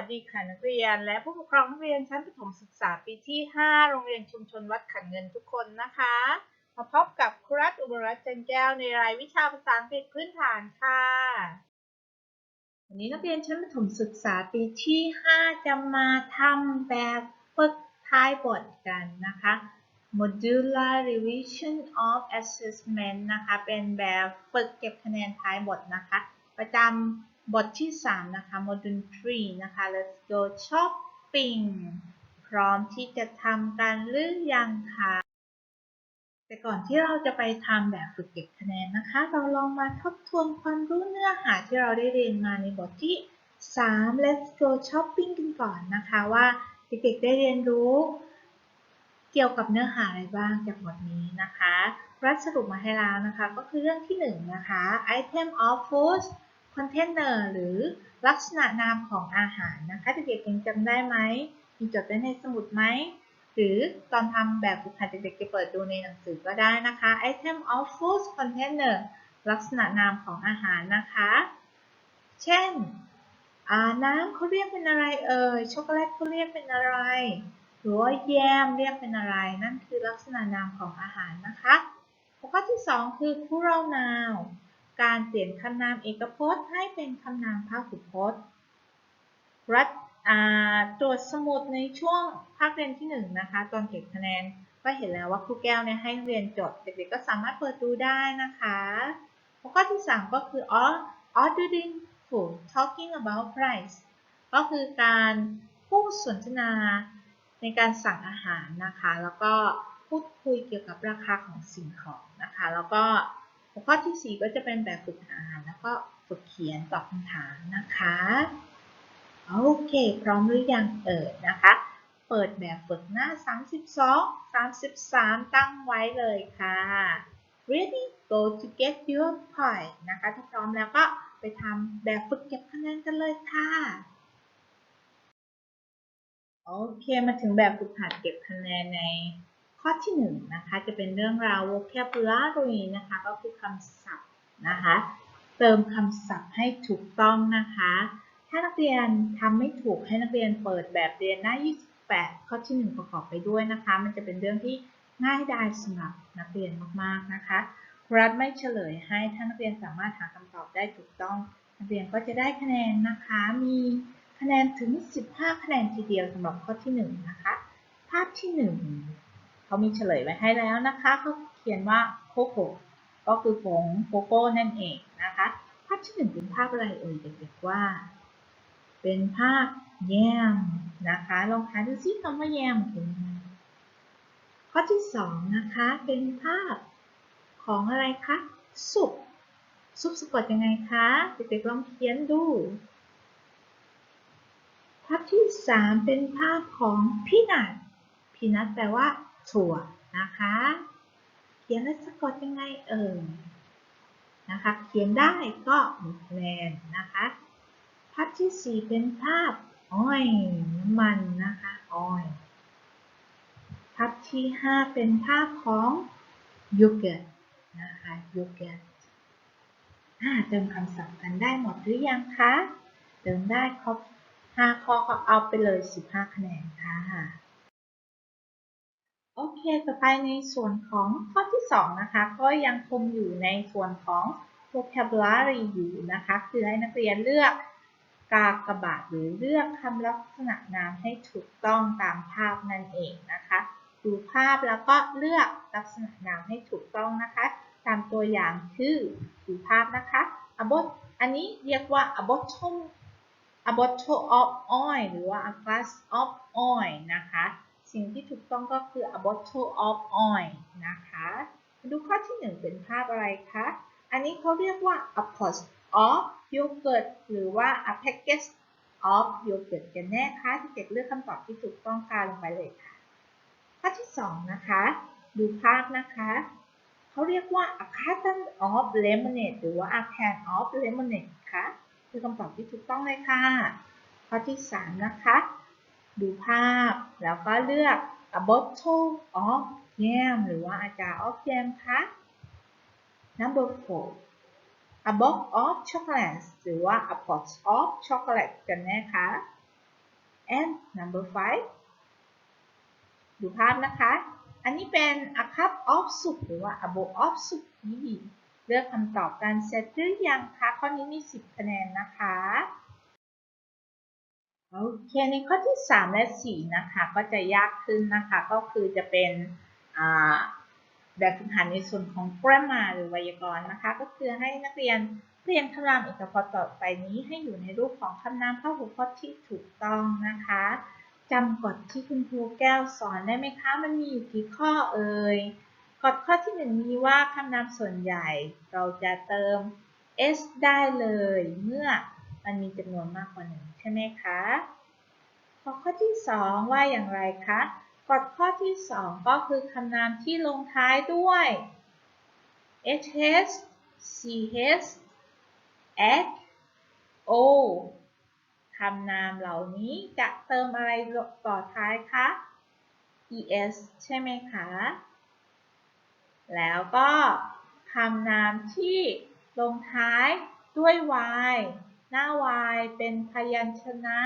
สวัสดีค่ะนักเรียน และผู้ปกครองนักเรียนชั้นประถมศึกษาปีที่ 5 โรงเรียนชุมชนวัดขันเงินทุกคนนะคะ มาพบกับครูรัตอุบลรัตน์จันแก้วในรายวิชาภาษาอังกฤษพื้นฐานค่ะวันนี้นักเรียนชั้นประถมศึกษาปีที่ 5 จะมาทำแบบฝึกท้ายบทกันนะคะ modular revision of assessment นะคะ เป็นแบบฝึกเก็บคะแนนท้ายบทนะคะ ประจำ บทที่ 3 นะคะ module 3 นะคะ let's go shopping พร้อมที่จะทำกันหรือยังคะแต่ก่อนที่เราจะไปทำแบบฝึกเก็บคะแนนนะคะ เราลองมาทบทวนความรู้เนื้อหาที่เราได้เรียนมาในบทที่ 3 let's go shopping กันก่อนนะคะว่าเด็กๆได้เรียนรู้ เกี่ยวกับเนื้อหาอะไรบ้างจากบทนี้นะคะ รัสรุปมาให้แล้วนะคะ ก็คือเรื่องที่ 1 นะคะ item of food container หรือลักษณะนามของอาหารนะคะเด็กๆยังจำได้ไหมมีจดไว้ในสมุดไหมหรือตอนทำแบบฝึกหัดเด็กๆจะเปิดดูในหนังสือก็ได้นะคะ item of food container ลักษณะนามของอาหารนะคะ เช่นน้ำเขาเรียกเป็นอะไรเอ่ย ช็อกโกแลตเขาเรียกเป็นอะไร หรือว่าแยมเรียกเป็นอะไร นั่นคือลักษณะนามของอาหารนะคะ ข้อที่ 2 คือ plural noun การเปลี่ยนคำนามเอกพจน์ให้เป็นคำนามพหุพจน์รัฐตรวจสมุดในช่วงภาคเรียนที่1นะคะตอนเก็บคะแนนก็เห็นแล้วว่าครูแก้วเนี่ยให้เรียนจดเด็กๆก็สามารถเปิดดูได้นะคะหัวข้อที่3ก็คือ ordering food talking about price ก็คือการพูดสนทนาในการสั่งอาหารนะคะ แล้วก็พูดคุยเกี่ยวกับราคาของสิ่งของนะคะ แล้วก็ หัวข้อที่ 4 ก็จะเป็นแบบฝึกอ่านแล้วก็ฝึกเขียนตอบคำถามนะคะโอเค พร้อมหรือยังเอ่ยนะคะ เปิดแบบฝึกหน้า 32 33 ตั้งไว้เลยค่ะ ready go to get your point นะคะ ถ้าพร้อมแล้วก็ไปทำแบบฝึกเก็บคะแนนกันเลยค่ะ โอเค มาถึงแบบฝึกหัดเก็บคะแนนใน ข้อที่1นะคะจะเป็นเรื่องราว vocabulary นะคะก็คือคำศัพท์นะคะเติมคำศัพท์ให้ถูกต้องนะคะ ถ้านักเรียนทำไม่ถูกให้นักเรียนเปิดแบบเรียนหน้า 28 ข้อที่ 1 ประกอบไปด้วยนะคะ มันจะเป็นเรื่องที่ง่ายดายสำหรับนักเรียนมากๆนะคะรัฐไม่เฉลยให้ถ้านักเรียนสามารถหาคำตอบได้ถูกต้อง นักเรียนก็จะได้คะแนนนะคะ มีคะแนนถึง 15 คะแนนทีเดียวสำหรับข้อที่ 1 นะคะ ภาพที่ 1 เขามีเฉลยไว้ให้แล้วนะคะเขาเขียนว่าโคโค่ก็คือผงโกโก้นั่นเองนะคะภาพที่1เป็นภาพอะไรเอ่ยเด็กๆว่า เป็นภาพแยมนะคะลองหาดูซิคำว่าแยมเป็นยังไงข้อที่2นะคะเป็นภาพของอะไรคะซุปซุปสะกดยังไงคะเด็กๆลองเขียนดู ภาพที่3เป็นภาพของพีนัทพีนัทแปลว่า ถั่วนะคะ เขียนแล้วสะกดยังไงเอ่ยนะคะ เขียนได้ก็มีคะแนนนะคะ ภาพที่ 4 เป็นภาพอ้อยน้ำมันนะคะอ้อย ภาพที่ 5 เป็นภาพของโยเกิร์ตนะคะโยเกิร์ตเติมคำศัพท์กันได้หมดหรือยังคะ เติมได้ครบ5ข้อก็เอาไปเลย 15 คะแนนค่ะ โอเค ต่อไปในส่วนของข้อที่ 2 นะคะ ก็ยังคงอยู่ในส่วนของ vocabulary อยู่นะคะ คือให้นักเรียนเลือกกากบาทหรือเลือกคำลักษณะนามให้ถูกต้องตามภาพนั่นเองนะคะ ดูภาพแล้วก็เลือกลักษณะนามให้ถูกต้องนะคะ ตามตัวอย่างคือดูภาพนะคะ a bot อันนี้เรียกว่า a bottle a bottle of oil หรือว่า a glass of oil นะคะ สิ่งที่ถูกต้องก็คือ a bottle of oil นะคะดูข้อที่ 1 เป็นภาพอะไรคะ อันนี้เขาเรียกว่า a pot of yogurt หรือว่า a packet of yogurt กันแน่คะที่เด็กเลือกคำตอบที่ถูกต้องกาลงไปเลยค่ะ ข้อที่ 2 นะคะ ดูภาพนะคะเขาเรียกว่า a carton of lemonade หรือว่า a can of lemonade ค่ะคือคำตอบที่ถูกต้องเลยค่ะ ข้อที่ 3 นะคะ ดูภาพ แล้วก็เลือก a bottle of jam หรือว่า a jar of jam คะ number four a box of chocolates หรือว่า a pot of chocolate กันแน่คะ and number five ดูภาพนะคะ อันนี้เป็น a cup of soup หรือว่า a bowl of soup นี่เลือกคำตอบกันเสร็จหรือยังคะ ข้อนี้มี 10 คะแนนนะคะ โอเคในข้อที่ 3 และ 4 นะคะก็จะยากขึ้นนะคะก็คือจะเป็นแบบฝึกหัดในส่วนของ grammar หรือไวยากรณ์นะคะ ก็คือให้นักเรียนเรียงคำนามเอกพจน์ต่อไปนี้ให้อยู่ในรูปของคำนามพหุพจน์ที่ถูกต้องนะคะจำกฎที่คุณครูแก้วสอนได้ไหมคะ มันมีอยู่กี่ข้อเอ่ยกฎข้อที่หนึ่งมีว่าคำนามส่วนใหญ่ เราจะเติม s ได้เลยเมื่อ มันมีจำนวนมากกว่าหนึ่งใช่ไหมคะกฎข้อที่สองว่าอย่างไรคะกฎข้อที่สองก็คือคำนามที่ลงท้ายด้วย hs ch x o คำนามเหล่านี้จะเติมอะไรต่อท้ายคะ es ใช่ไหมคะ แล้วก็คำนามที่ลงท้ายด้วย y หน้า y เป็นพยัญชนะ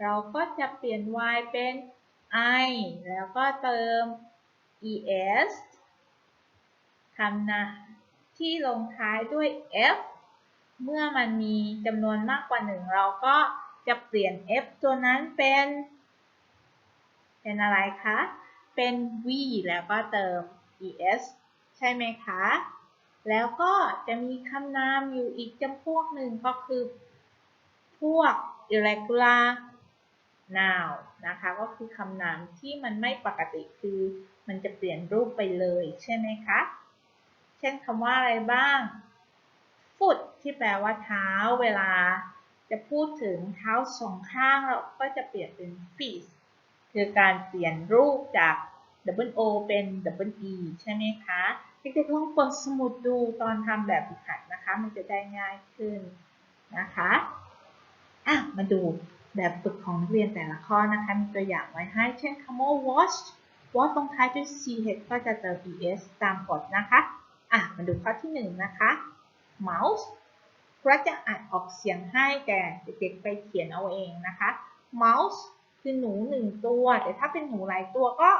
เราก็จะเปลี่ยน y เป็น i แล้วก็เติม es คำนามที่ลงท้ายด้วย f เมื่อมันมีจำนวนมากกว่าหนึ่งเราก็จะเปลี่ยน f ตัวนั้นเป็น เป็นอะไรคะ เป็น v แล้วก็เติม es ใช่ไหมคะ แล้วก็จะมีคำนามอยู่อีกจำพวกหนึ่งก็คือ พวก irregular noun นะคะ ก็คือคำนามที่มันไม่ปกติคือมันจะเปลี่ยนรูปไปเลยใช่ไหมคะ เช่นคำว่าอะไรบ้าง foot ที่แปลว่าเท้า เวลาจะพูดถึงเท้าสองข้างเราก็จะเปลี่ยนเป็น feet คือการเปลี่ยนรูปจาก double o เป็น double e ใช่ไหมคะเด็กๆลองเปิดสมุดดูตอนทำแบบฝึกหัดนะคะ มันจะได้ง่ายขึ้นนะคะ อะมาดูแบบฝึกของนักเรียนแต่ละข้อนะคะ มีตัวอย่างไว้ให้ เช่นคำว่า watch watch ลงท้ายด้วย ch ก็จะเติม es ตามกฎนะคะ อะ มาดูข้อที่หนึ่งนะคะ mouse ครูจะอ่านออกเสียงให้แต่เด็กๆไปเขียนเอาเองนะคะ mouse คือหนูหนึ่งตัว แต่ถ้าเป็นหนูหลายตัวก็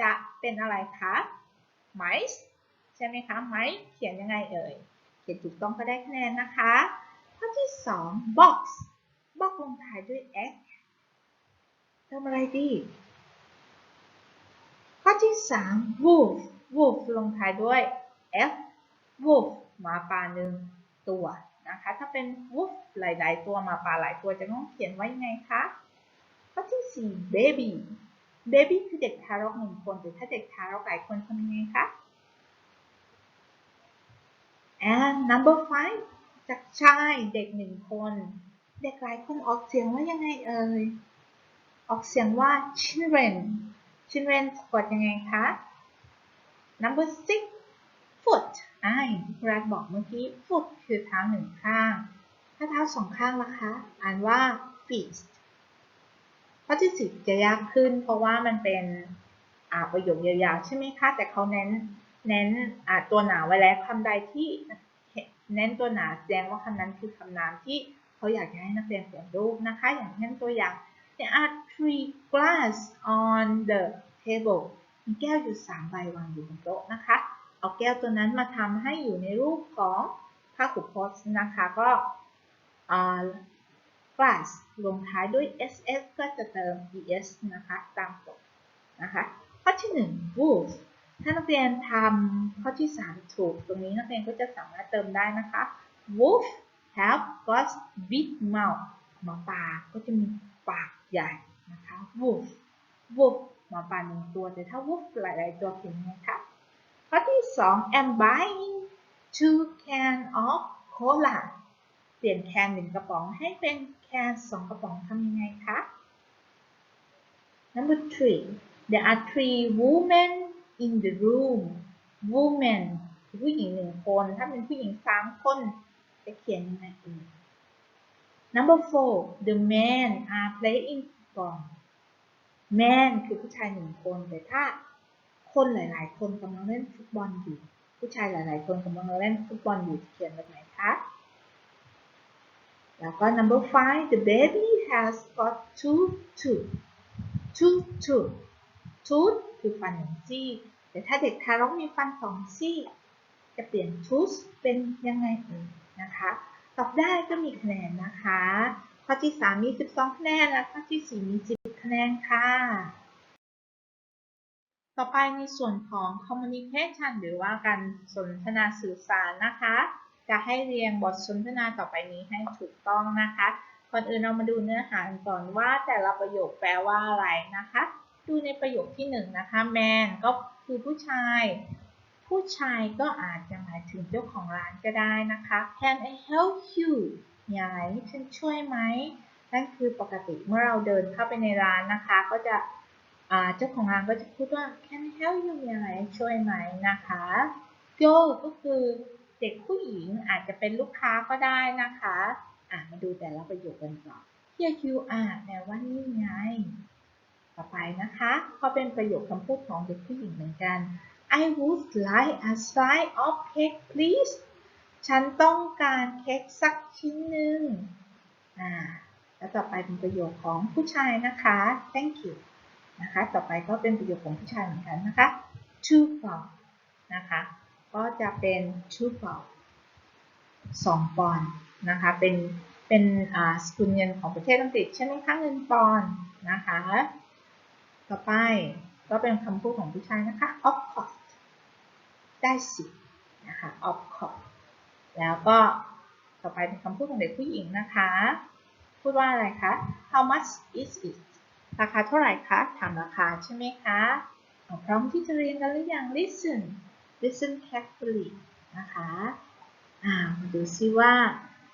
จะเป็นอะไรคะ mice ใช่ไหมคะ mice เขียนยังไงเอ่ย เขียนถูกต้องก็ได้คะแนนนะคะ ข้อที่ 2 box box ลงท้ายด้วย x เติมอะไรดี ข้อที่ 3 wolf wolf ลงท้ายด้วย f wolf หมาป่าหนึ่งตัวนะคะ ถ้าเป็น wolf หลาย ๆ ตัวหมาป่าหลายตัวจะต้องเขียนไว้ยังไงคะ ข้อที่ 4 baby baby คือเด็กทารกหนึ่งคนแต่ถ้าเด็กทารกหลายคนทำยังไงคะ and number five จากชายเด็กหนึ่งคน เด็กหลายคนออกเสียงว่ายังไงเอ่ย ออกเสียงว่า children children สะกดยังไงคะ number six foot อ่าอย่างที่ครูรัฐบอกเมื่อกี้ foot คือเท้าหนึ่งข้าง ถ้าเท้าสองข้างล่ะคะ อ่านว่า feet ข้อที่สิบจะยากขึ้น เพราะว่ามันเป็นอาประโยคยาวๆ ใช่ไหมคะ แต่เขาเน้นเน้นอาตัวหนาไว้แล้วคำใดที่เน้นตัวหนาแสดงว่าคำนั้นคือคำนามที่ เขาอยากจะให้นักเรียนเขียนรูปนะคะ อย่างเช่นตัวอย่าง there are three glass on the table มีแก้วอยู่สามใบวางอยู่บนโต๊ะนะคะ เอาแก้วตัวนั้นมาทำให้อยู่ในรูปของพหุพจน์นะคะก็ glass ลงท้ายด้วย ss ก็จะเติม es นะคะตามกนะคะข้อที่1 wolf ถ้านักเรียนทำข้อที่ 3 ถูก ตรงนี้นักเรียนก็จะสามารถเติมได้นะคะ wolf have got big mouth หมาป่าก็จะมีปากใหญ่นะคะ wolf wolf หมาป่าหนึ่งตัว แต่ถ้า wolf หลายๆ ตัวเขียนไงคะข้อที่2 am buying two can of cola เปลี่ยนแคนหนึ่งกระป๋องให้เป็นแคนสองกระป๋องทำยังไงคะ Number three there are three women in the room women ผู้หญิงหนึ่งคน ถ้าเป็นผู้หญิงสามคน จะเขียนยังไงเอ่ย Number four the men are playing football man คือผู้ชายหนึ่งคน แต่ถ้าคนหลาย ๆ คนกำลังเล่นฟุตบอลอยู่ ผู้ชายหลาย ๆ คนกำลังเล่นฟุตบอลอยู่จะเขียนแบบไหนคะ แล้วก็ number five the baby has got two tooth two tooth tooth คือฟันหนึ่งซี่ แต่ถ้าเด็กทารกมีฟันสองซี่ จะเปลี่ยน tooth เป็นยังไงเอ่ย นะคะ ตอบได้ก็มีคะแนนนะคะ ข้อที่ 3 มี 12 คะแนน และข้อที่ 4 มี 10 คะแนนค่ะ ต่อไปในส่วนของ communication หรือว่าการสนทนาสื่อสารนะคะ จะให้เรียงบทสนทนาต่อไปนี้ให้ถูกต้องนะคะ ก่อนอื่นเรามาดูเนื้อหาก่อนว่าแต่ละประโยคแปลว่าอะไรนะคะ ดูในประโยคที่ 1 นะคะ man ก็คือผู้ชาย ผู้ชายก็อาจจะหมายถึงเจ้าของร้านก็ได้นะคะ Can I help you มีอะไรให้ฉันช่วยไหม นั่นคือปกติเมื่อเราเดินเข้าไปในร้านนะคะ ก็จะเจ้าของร้านก็จะพูดว่า Can I help you มีอะไรช่วยไหมนะคะ Girl ก็คือเด็กผู้หญิงอาจจะเป็นลูกค้าก็ได้นะคะอะมาดูแต่ละประโยคกันก่อน Here you are แปลว่านี่ไง ต่อไปนะคะ ก็เป็นประโยคคำพูดของเด็กผู้หญิงเหมือนกัน I would like a slice of cake please ฉันต้องการเค้กสักชิ้นหนึ่งอ่าแล้วต่อไปเป็นประโยคของผู้ชายนะคะ thank you นะคะ ต่อไปก็เป็นประโยคของผู้ชายเหมือนกันนะคะ two pound นะคะ ก็จะเป็น two pound สองปอนด์นะคะ เป็น เป็นอ่าสกุลเงินของประเทศอังกฤษใช่ไหมคะเงินปอนด์นะคะ ต่อไปก็เป็นคำพูดของผู้ชายนะคะ of course ได้สินะคะ of course แล้วก็ต่อไปเป็นคำพูดของเด็กผู้หญิงนะคะ พูดว่าอะไรคะ how much is it ราคาเท่าไหร่คะ ถามราคาใช่ไหมคะพร้อมที่จะเรียนกันหรือยัง listen listen carefully นะคะมาดูซิว่า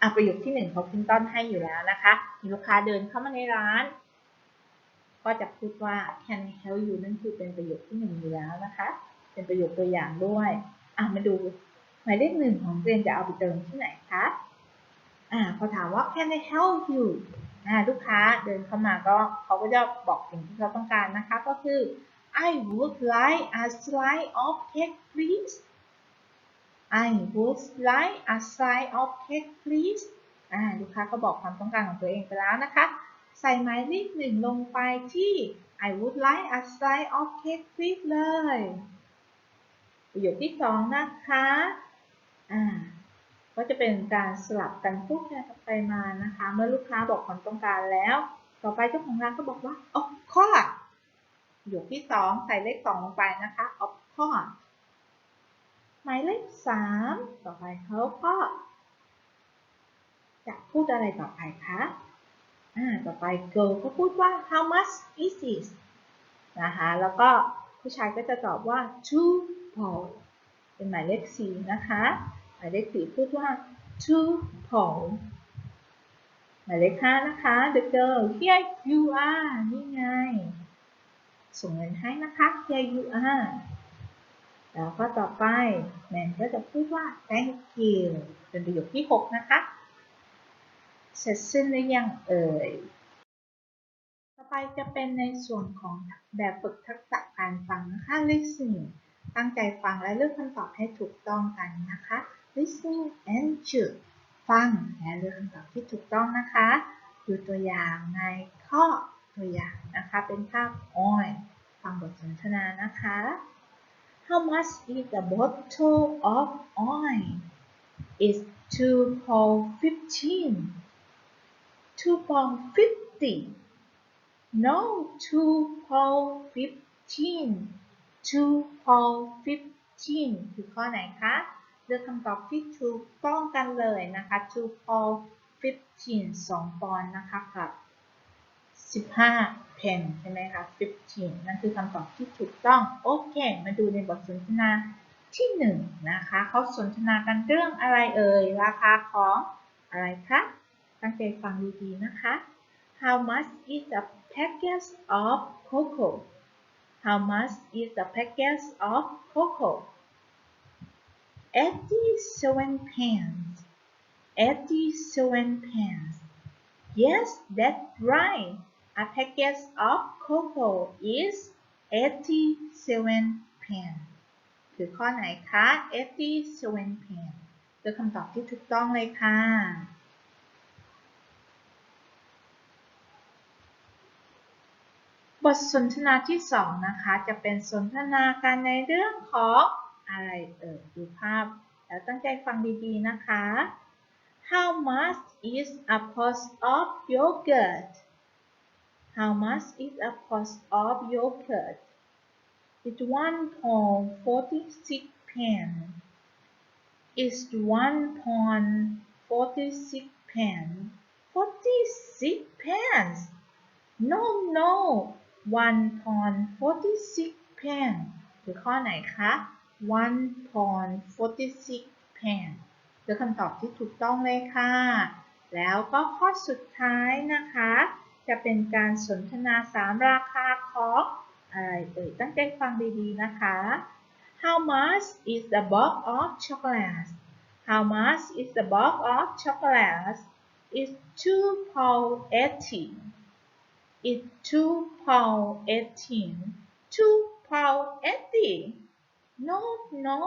อะประโยคที่หนึ่งเขาขึ้นต้นให้อยู่แล้วนะคะ มีลูกค้าเดินเข้ามาในร้าน ก็จะพูดว่า can I help you นั่นคือเป็นประโยคที่หนึ่งอยู่แล้วนะคะ เป็นประโยคตัวอย่างด้วยอะมาดูหมายเลขหนึ่งของเรียนจะเอาไปเติมที่ไหนคะอ่าพอถามว่า can I help you อ่าลูกค้าเดินเข้ามาก็เขาก็จะบอกสิ่งที่เขาต้องการนะคะก็คือ I would like a slice of cake please I would like a slice of cake please อ่าลูกค้าก็บอกความต้องการของตัวเองไปแล้วนะคะ ใส่หมายเลขหนึ่งลงไปที่ I would like a slice of cake please เลย ประโยคที่สองนะคะอ่าก็จะเป็นการสลับกันพูดกันไปมานะคะ เมื่อลูกค้าบอกความต้องการแล้ว ต่อไปเจ้าของร้านก็บอกว่า of course ประโยคที่สองใส่เลขสองลงไปนะคะ of course หมายเลขสามต่อไปเขาก็จะพูดอะไรต่อไปคะ อ่า ต่อไป girl ก็พูดว่า how much is it นะคะ แล้วก็ผู้ชายก็จะตอบว่า two pound เป็นหมายเลขสี่นะคะ หมายเลขสี่พูดว่า to pound หมายเลขห้านะคะ the girl here you are นี่ไง ส่งเงินให้นะคะ here you are แล้วก็ต่อไปแมนก็จะพูดว่า thank you เป็นประโยคที่ 6 นะคะ เสร็จสิ้นหรือยังเอ่ย ต่อไปจะเป็นในส่วนของแบบฝึกทักษะการฟังนะคะ listening ตั้งใจฟังและเลือกคำตอบให้ถูกต้องกันนะคะ listening and choose ฟังและเลือกคำตอบที่ถูกต้องนะคะ ดูตัวอย่างในข้อตัวอย่างนะคะ เป็นภาพ oil ฟังบทสนทนานะคะ How much is a bottle of oil? It's two pound fifteen. Two pound fifty. No, two pound fifteen. Two pound fifteen คือข้อไหนคะ เลือกคำตอบที่ถูกต้องกันเลยนะคะ two pound fifteen สองปอนด์นะคะกับ 15 เพนใช่ไหมคะ 15 นั่นคือคำตอบที่ถูกต้อง โอเค มาดูในบทสนทนาที่ 1 นะคะ เขาสนทนากันเรื่องอะไรเอ่ย ราคาของอะไรคะตั้งใจฟังดีๆนะคะ How much is a package of cocoa much is a package of cocoa 87 pence 87 pence Yes that's right A package of cocoa is 87 pence คือข้อไหนคะ 87 pence คือคำตอบที่ถูกต้องเลยค่ะ บทสนทนาที่สองนะคะจะเป็นสนทนาการในเรื่องของอะไรเอ่ยดูภาพ แล้วตั้งใจฟังดีๆนะคะ How much is a pot of yogurt? How much is a pot of yogurt? It's one pound forty-six pence. It's one pound forty-six pence. Forty-six pence. No, no. One pound 46 pence คือข้อไหนคะ One pound 46 pence คือคำตอบที่ถูกต้องเลยค่ะ แล้วก็ข้อสุดท้ายนะคะ จะเป็นการสนทนา 3 ราคาของอะไรเอ่ยตั้งใจฟังดีๆนะคะ How much is the box of chocolates How much is the box of chocolates is two pound eighty. is two pound eighteen. Two pound eighty no no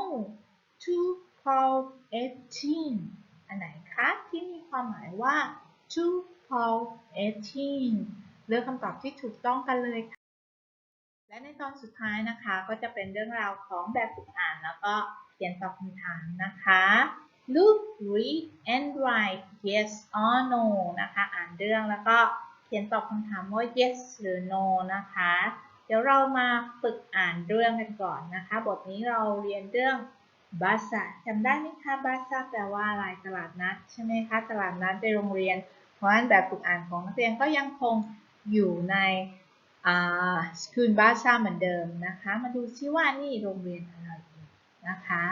two pound eighteen อันไหนคะที่มีความหมายว่า two pound eighteen เลือกคำตอบที่ถูกต้องกันเลยค่ะ และในตอนสุดท้ายนะคะก็จะเป็นเรื่องราวของแบบฝึกอ่านแล้วก็เขียนตอบคำถามนะคะ Look, read and write yes or no นะคะ อ่านเรื่องแล้วก็ เขียนตอบคำถามว่า yes หรือ no นะคะ เดี๋ยวเรามาฝึกอ่านเรื่องกันก่อนนะคะ บทนี้เราเรียนเรื่องบาซาจำได้ไหมคะบาซาแปลว่าอะไรตลาดนัดใช่ไหมคะ ตลาดนัดในโรงเรียน เพราะฉะนั้นแบบฝึกอ่านของนักเรียนก็ยังคงอยู่ในสกูลบาซาเหมือนเดิมนะคะ มาดูซิว่านี่โรงเรียนอะไรนะคะ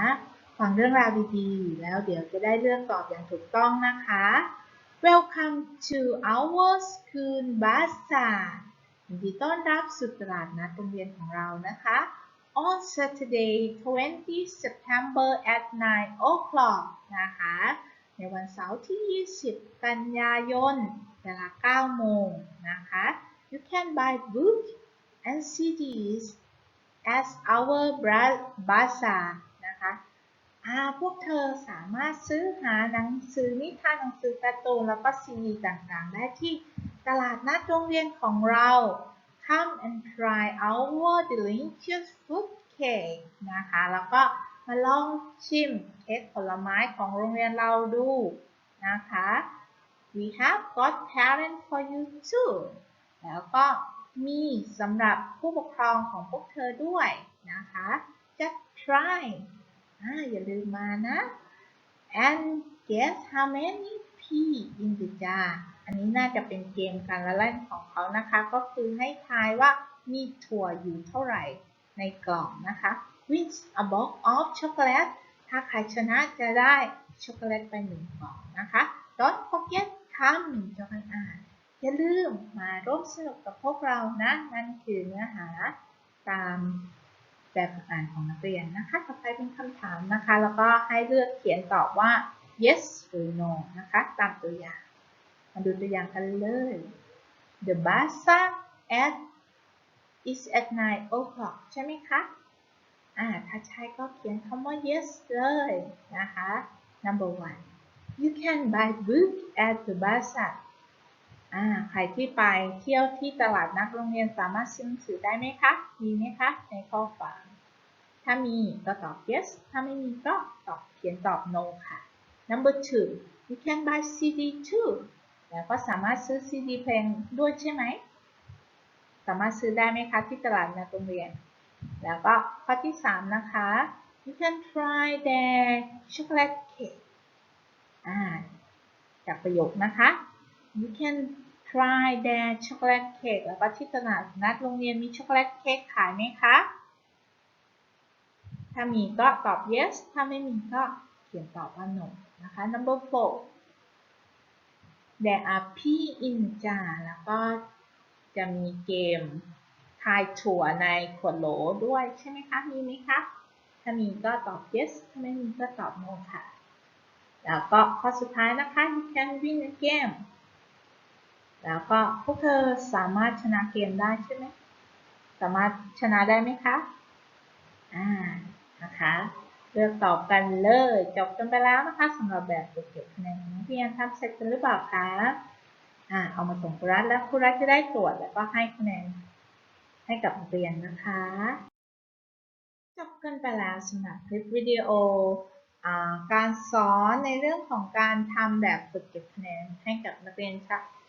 ฟังเรื่องราวดีๆ แล้วเดี๋ยวจะได้เลือกตอบอย่างถูกต้องนะคะ Welcome to our school bazaar ยินดีต้อนรับสู่ตลาดนัดโรงเรียนของเรานะคะ On Saturday 20 September at 9 o'clock นะคะ ในวันเสาร์ที่ 20 กันยายน เวลา 9 โมงนะคะ You can buy books and CDs at our bazaar นะคะ พวกเธอสามารถซื้อหาหนังสือนิทานหนังสือการ์ตูนแล้วก็ซีดีต่างๆ ได้ที่ตลาดนัดโรงเรียนของเรา Come and try our delicious fruit cake นะคะ แล้วก็มาลองชิมเค้กผลไม้ของโรงเรียนเราดูนะคะ We have got parents for you too แล้วก็มีสำหรับผู้ปกครองของพวกเธอด้วยนะคะ just try อ่าอย่าลืมมานะ and guess how many p in the jar อันนี้น่าจะเป็นเกมการละเล่นของเขานะคะ ก็คือให้ทายว่ามีถั่วอยู่เท่าไหร่ในกล่องนะคะ with a box of chocolate ถ้าใครชนะจะได้ช็อกโกแลตไปหนึ่งกล่องนะคะ don't forget come จะกันอ่านอย่าลืมมาร่วมสนุกกับพวกเรานะ นั่นคือเนื้อหาตาม แบบฝึกอ่านของนักเรียนนะคะ ต่อไปเป็นคำถามนะคะ แล้วก็ให้เลือกเขียนตอบว่า yes หรือ no นะคะ ตามตัวอย่าง มาดูตัวอย่างกันเลย The bazaar at is at 9 o'clock ใช่ไหมคะ อ่า ถ้าใช่ก็เขียนคำว่า yes เลยนะคะ number one you can buy book at the bazaar อ่า ใครที่ไปเที่ยวที่ตลาดนัดโรงเรียนสามารถซื้อหนังสือได้ไหมคะ มีไหมคะ ในข้อความ ถ้ามีก็ตอบ yes ถ้าไม่มีก็ตอบเขียนตอบ no ค่ะ number two you can buy CD too แล้วก็สามารถซื้อ CD เพลงด้วยใช่ไหม สามารถซื้อได้ไหมคะที่ตลาดนัดโรงเรียน แล้วก็ข้อที่ 3 นะคะ you can try their chocolate cake อ่าจากประโยคนะคะ you can try their chocolate cake แล้วก็ที่ตลาดนัดโรงเรียนมีช็อกโกแลตเค้กขายไหมคะ ถ้ามีก็ตอบ yes ถ้าไม่มีก็เขียนตอบว่า no นะคะ number four there are pea in jar แล้วก็จะมีเกมทายถั่วในขวดโหลด้วยใช่ไหมคะ มีไหมคะ ถ้ามีก็ตอบ yes ถ้าไม่มีก็ตอบ no ค่ะ แล้วก็ข้อสุดท้ายนะคะ you can win a game แล้วก็พวกเธอสามารถชนะเกมได้ใช่ไหม สามารถชนะได้ไหมคะ อ่า นะคะ เลือกตอบกันเลย จบกันไปแล้วนะคะสำหรับแบบฝึกเก็บคะแนนของนักเรียนทำเสร็จกันหรือเปล่าคะอ่าเอามาส่งครูรัฐแล้วครูรัฐจะได้ตรวจแล้วก็ให้คะแนนให้กับนักเรียนนะคะจบกันไปแล้วสำหรับคลิปวิดีโออการสอนในเรื่องของการทำแบบฝึกเก็บคะแนนให้กับนักเรียน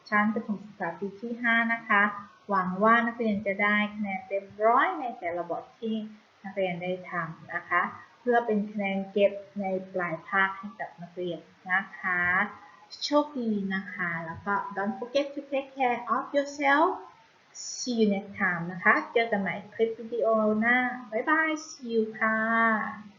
ชั้นประถมศึกษาปีที่ 5 นะคะ หวังว่านักเรียนจะได้คะแนนเต็มร้อยในแต่ละบทที่ นักเรียนได้ทำนะคะ เพื่อเป็นคะแนนเก็บในปลายภาคให้กับนักเรียนนะคะ โชคดีนะคะ แล้วก็ don't forget to take care of yourself see you next time นะคะ เจอกันใหม่คลิปวิดีโอหน้า บ๊ายบาย see you ค่ะ